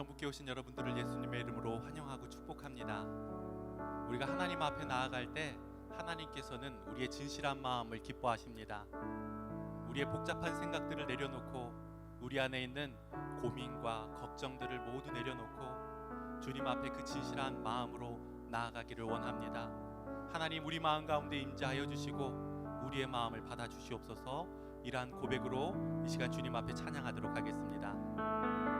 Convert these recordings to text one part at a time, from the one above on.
전국에 오신 여러분들을 예수님의 이름으로 환영하고 축복합니다. 우리가 하나님 앞에 나아갈 때 하나님께서는 우리의 진실한 마음을 기뻐하십니다. 우리의 복잡한 생각들을 내려놓고 우리 안에 있는 고민과 걱정들을 모두 내려놓고 주님 앞에 그 진실한 마음으로 나아가기를 원합니다. 하나님 우리 마음 가운데 임재하여 주시고 우리의 마음을 받아 주시옵소서. 이러한 고백으로 이 시간 주님 앞에 찬양하도록 하겠습니다.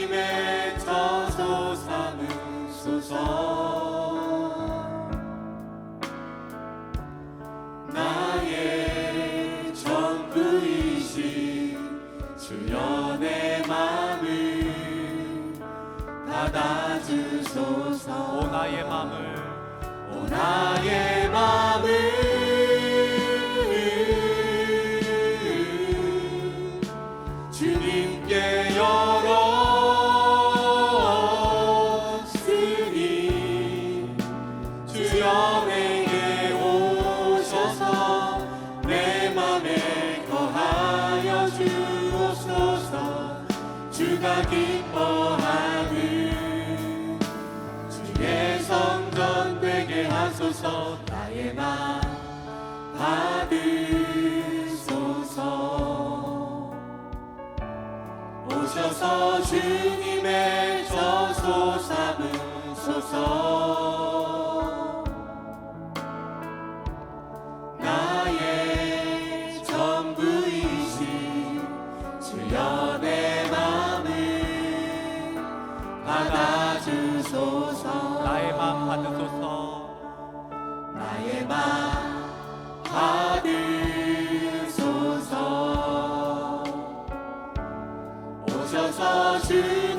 받아주소서. 오 나의 맘을. 오 나의 맘을 주님께 열 주님의 저소 삼으소서 오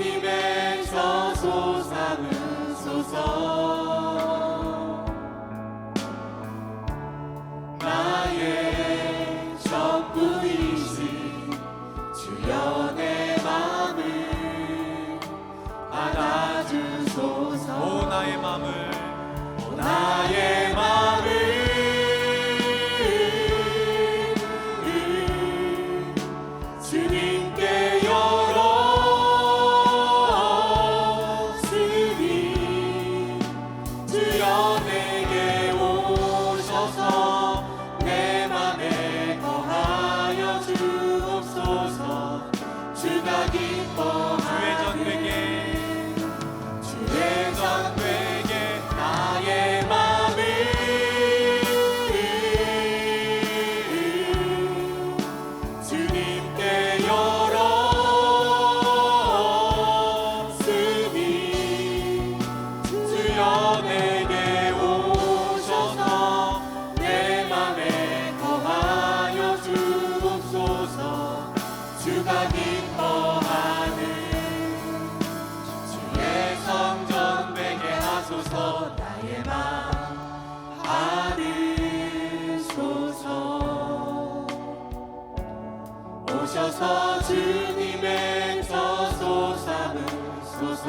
오셔서 주님의 저소 삼으소서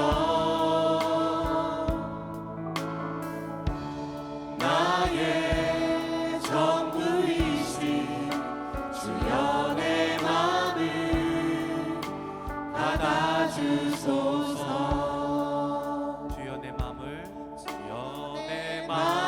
나의 전부이신 주여 내 맘을 받아주소서 주여 내 맘을 주여 내 맘. 맘을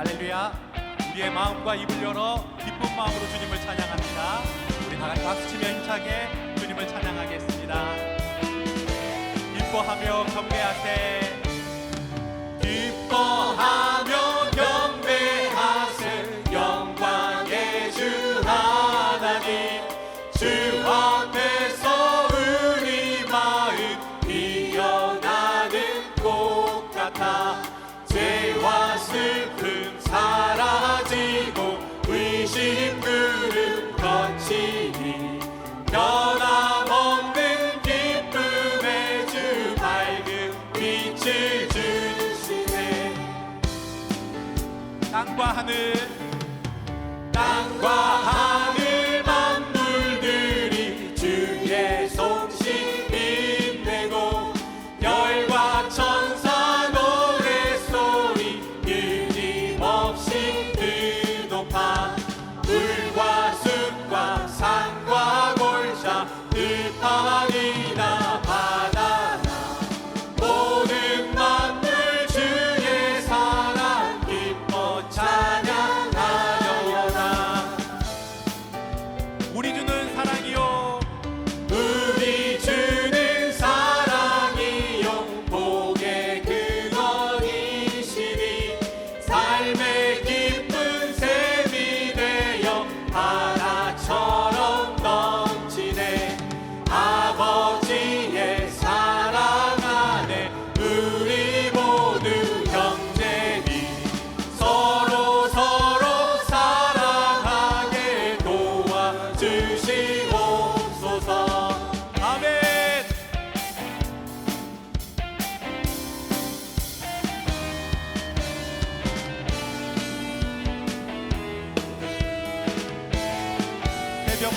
할렐루야. 우리의 마음과 입을 열어 기쁜 마음으로 주님을 찬양합니다. 우리 다 같이 박수치며 힘차게 주님을 찬양하겠습니다. 기뻐하며 경배하세. 땅과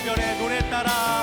새벽별의 노래 따라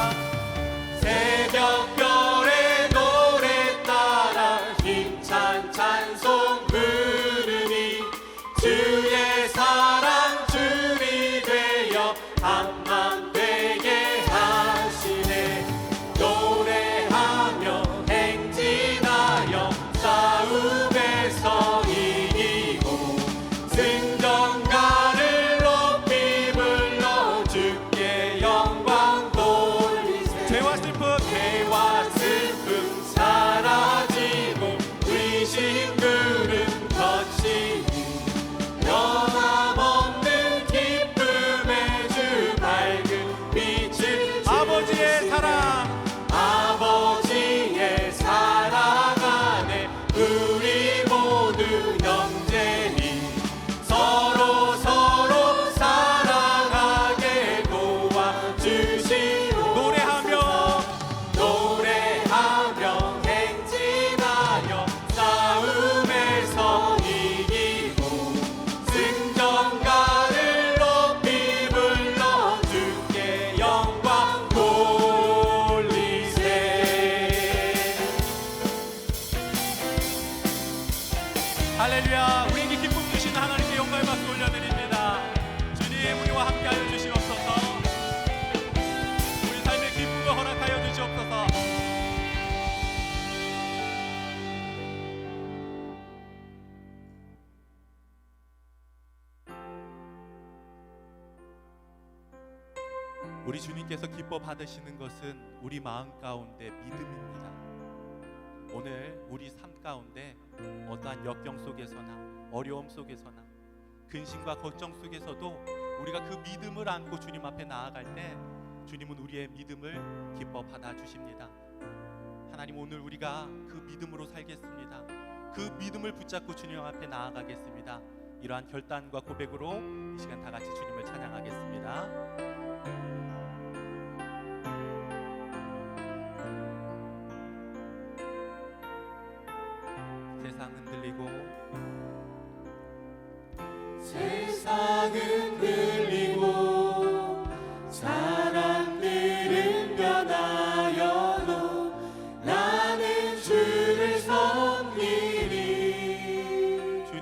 아버지의. 사랑 우리 주님께서 기뻐 받으시는 것은 우리 마음 가운데 믿음입니다. 오늘 우리 삶 가운데 어떠한 역경 속에서나 어려움 속에서나 근심과 걱정 속에서도 우리가 그 믿음을 안고 주님 앞에 나아갈 때 주님은 우리의 믿음을 기뻐 받아 주십니다. 하나님 오늘 우리가 그 믿음으로 살겠습니다. 그 믿음을 붙잡고 주님 앞에 나아가겠습니다. 이러한 결단과 고백으로 이 시간 다 같이 주님을 찬양하겠습니다.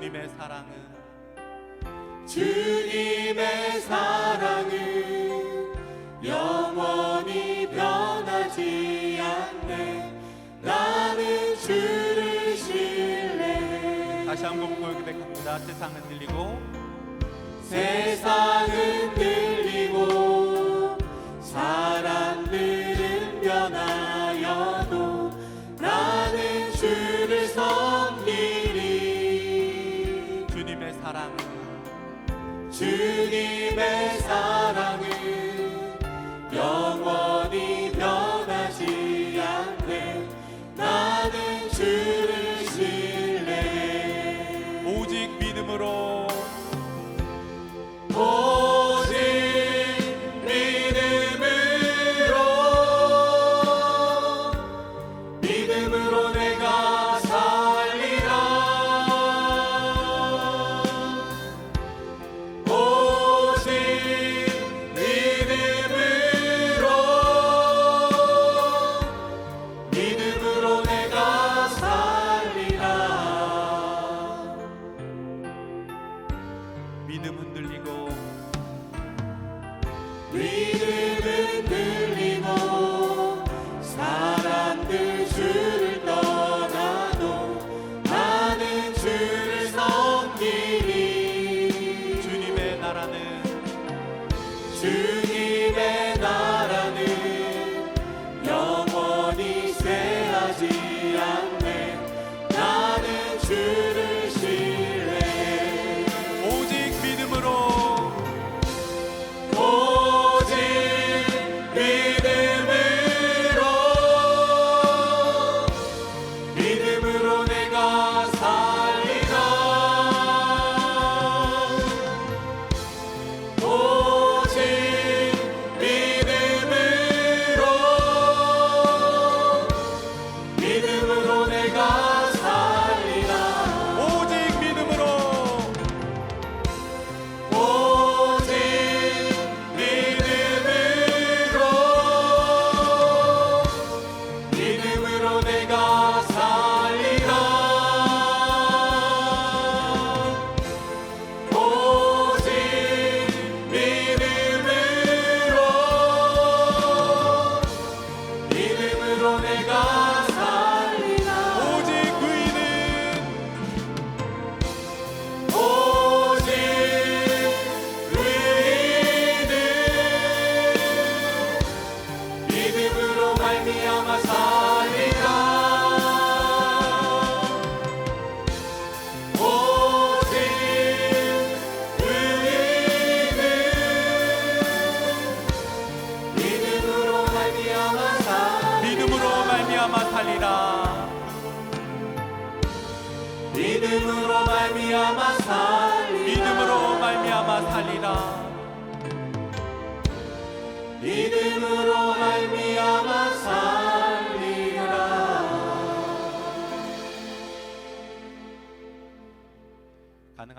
주님의 사랑은 주님의 사랑은 영원히 변하지 않네. 나는 주를 신뢰해 다시 한번 고백합니다. 세상 흔들리고 세상은 들리고 사람들은 변하여도 나는 주를 섬기리. 사랑 주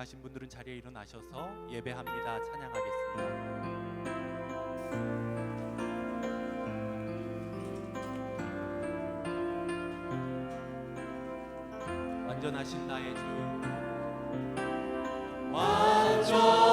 가신 분들은 자리에 일어나셔서 예배합니다. 찬양하겠습니다. 완전하신 나의 주 완전